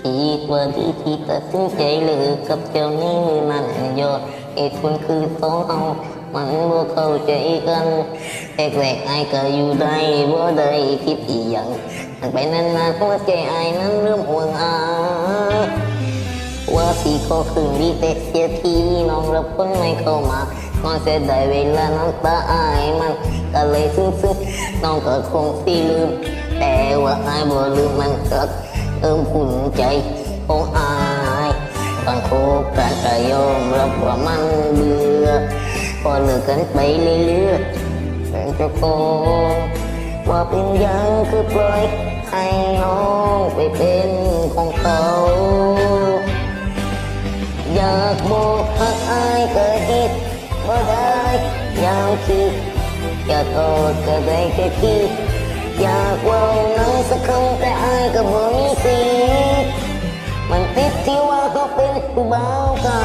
คิดว่าที่ที่ตัดสินใจเลือกับเจ้านี่มันยอดเหตุผคือต้องเอามันบ่เข้าใจกันแรกๆไอ้ก็อยู่ได้บ่ได้คิดอีหยังไปนั้นๆหัวใจไอ้นั้นเริ่มห่วงอาว่าสีก็คืนดีแต่เสียทีน้องรับคนไม่เข้ามาน้องเสียดาเวลาน้องตาอายมันก็เลยซึ้งๆน้องก็คงสิลืม แต่ว่าอายบ่ลืมมันก็ เอิมหุ่นใจโอ้อายตอนโคบกันกระยอมรับว่ามันเบื่อพอเลือกันไปเรื่อยๆแต่จะโกงว่าเป็นยังคือปล่อยให้น้องไปเป็นของเขาอยากบอกให้กอายก็คิดบ่ได้อยากคิดอยากกอดก็ได้แค่คิด อยากว่าน้องสักคำแต่อายก็บ่มีสิมันติดที่ว่าเขาเป็นผู้บ่าวเขา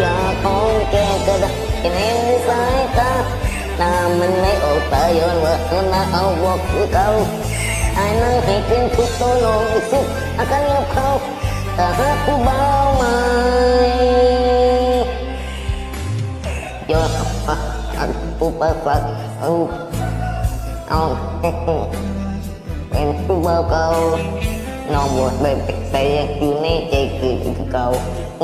อยากของแกก็ได้แค่เห็นสายตาตามันไม่ออกตาย้อนว่าเอาหน้าเอาบอกคือเขาอายนั่งให้เป็นผู้โตลงสุดอาการเงบเขาแต่หากผู้บ่าวมาย้อน Aku papa, aku เอาเป็นผู้เบาเกานองบวชไปไปอยู่ในใจคือเก่า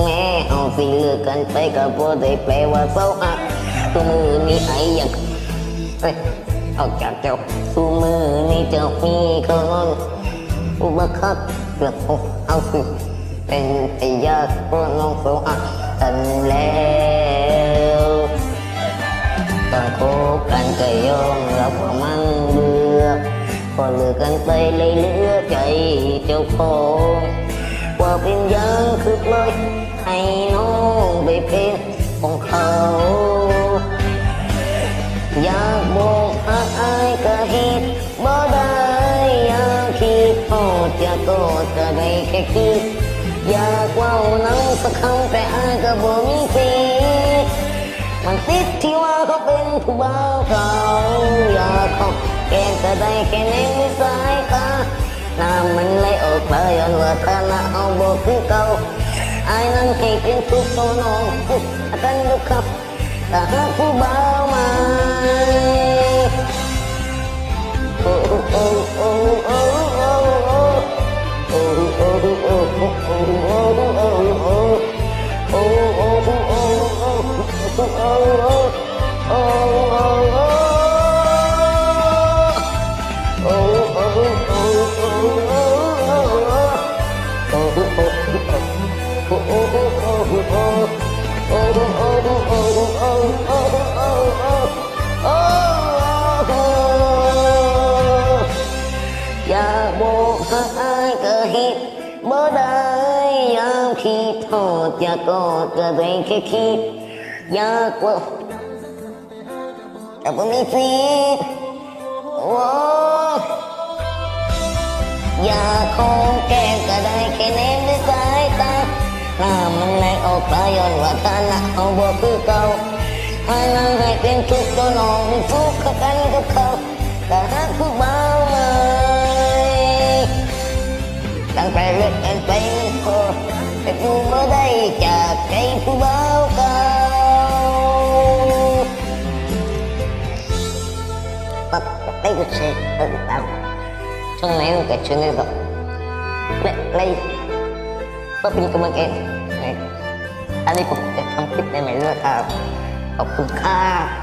แม่เอาสิเลือกันไปกับพ่อได้แปลว่าเศร้าอักตัวมือนี้ไอ้อยากออกจากเจ้าตัวมือนี้เจ้ามีคนอุบคักเกือบเอาเป็นไอ้ยากพ่อน้องเศร้าอักกันแล้วต่างคคกันก็ยอมรับว่ามา ก็เลือกันไปเลยเลือใจเจ้าของว่าเป็นยังคึกเลยให้น้องไปเป็นของเขา อยากบอกอายก็เฮ็ดบ่ได้อยากคิดพอจะก็จะได้แค่คิดอยากว่าน้งสักคำแต่อายก็บ่มีสิมันติดที่ว่าเขาเป็นผู้บ่าวเขาอยากขา Kiên từ đây kẻ nén sai ta. Là mình lấy ột bởi ơn vừa ta là ông bộ cứ câu Ai nâng kỳ kiến thức số nô Akan dukap Tak aku baumai Oh oh oh oh oh oh oh oh oh อยากว่าแต่บ่มีสิทธิ์โอ้อยากของแก้มก็ได้แค่ น้ำมันไหลออกตาย้อนว่าฐานะเอาบ่คือเก่าให้นั่งให้เป็นทุกข์ตัวน้องทุกข์กับกันกับเขาแต่หากผู้เบาวไหมตั้งแต่เลิกกันไปมันพอแต่กูไม่ได้จากใจผู้เบาวเก่าปักไปกูเช็คตั้งแต่ช่วงไหนมันก็ช่วงนี้ก็และเลย ก็เป็นกำลังเองอันนี้ผมจะทำคลิปในใหม่ด้วยครับขอบคุณค่ะ